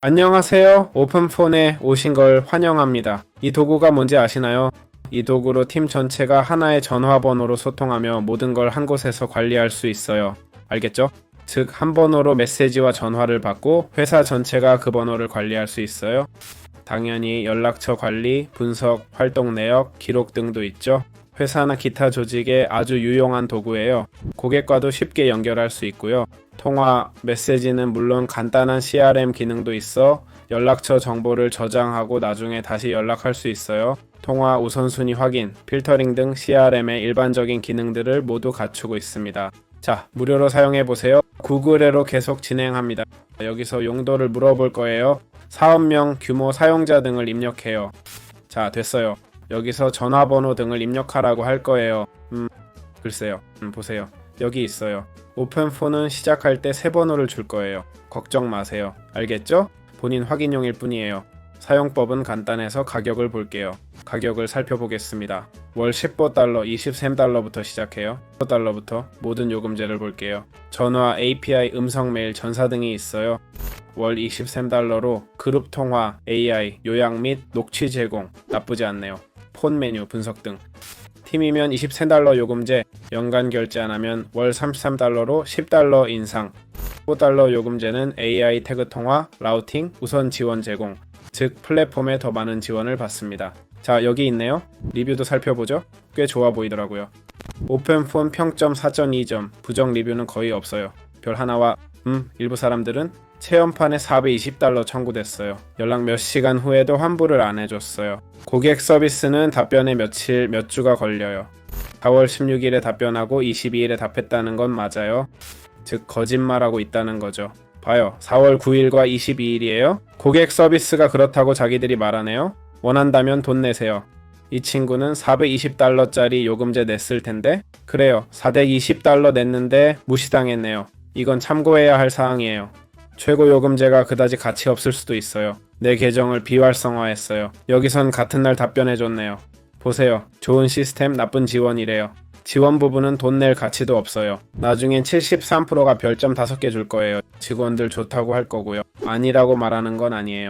안녕하세요. 오픈폰에 오신 걸 환영합니다. 이 도구가 뭔지 아시나요? 이 도구로 팀 전체가 하나의 전화번호로 소통하며 모든 걸 한 곳에서 관리할 수 있어요. 알겠죠? 즉, 한 번호로 메시지와 전화를 받고 회사 전체가 그 번호를 관리할 수 있어요. 당연히 연락처 관리, 분석, 활동 내역, 기록 등도 있죠. 회사나 기타 조직에 아주 유용한 도구예요. 고객과도 쉽게 연결할 수 있고요. 통화, 메시지는 물론 간단한 CRM 기능도 있어 연락처 정보를 저장하고 나중에 다시 연락할 수 있어요. 통화 우선순위 확인, 필터링 등 CRM의 일반적인 기능들을 모두 갖추고 있습니다. 자, 무료로 사용해 보세요. 구글에로 계속 진행합니다. 여기서 용도를 물어볼 거예요. 사업명, 규모, 사용자 등을 입력해요. 자, 됐어요. 여기서 전화번호 등을 입력하라고 할 거예요. 음, 글쎄요. 음, 보세요. 여기 있어요. 오픈폰은 시작할 때 세 번호를 줄 거예요. 걱정 마세요. 알겠죠? 본인 확인용일 뿐이에요. 사용법은 간단해서 가격을 볼게요. 가격을 살펴보겠습니다. 월 10달러, 23달러부터 시작해요. 10달러부터 모든 요금제를 볼게요. 전화, API, 음성 메일, 전사 등이 있어요. 월 23달러로 그룹 통화, AI, 요약 및 녹취 제공 나쁘지 않네요. 폰 메뉴 분석 등. 팀이면 23달러 요금제, 연간 결제 안 하면 월 33달러로 10달러 인상. 5달러 요금제는 AI 태그 통화, 라우팅, 우선 지원 제공. 즉 플랫폼에 더 많은 지원을 받습니다. 자, 여기 있네요. 리뷰도 살펴보죠. 꽤 좋아 보이더라고요. 오픈폰 평점 4.2점, 부정 리뷰는 거의 없어요. 별 하나와 음, 일부 사람들은 체험판에 420달러 청구됐어요. 연락 몇 시간 후에도 환불을 안 해줬어요. 고객 서비스는 답변에 며칠, 몇 주가 걸려요. 4월 16일에 답변하고 22일에 답했다는 건 맞아요. 즉, 거짓말하고 있다는 거죠. 봐요. 4월 9일과 22일이에요. 고객 서비스가 그렇다고 자기들이 말하네요. 원한다면 돈 내세요. 이 친구는 420달러짜리 요금제 냈을 텐데, 그래요. 420달러 냈는데 무시당했네요. 이건 참고해야 할 사항이에요. 최고 요금제가 그다지 가치 없을 수도 있어요. 내 계정을 비활성화했어요. 여기선 같은 날 답변해줬네요. 보세요. 좋은 시스템, 나쁜 지원이래요. 지원 부분은 돈 낼 가치도 없어요. 나중엔 73%가 별점 5개 줄 거예요. 직원들 좋다고 할 거고요. 아니라고 말하는 건 아니에요.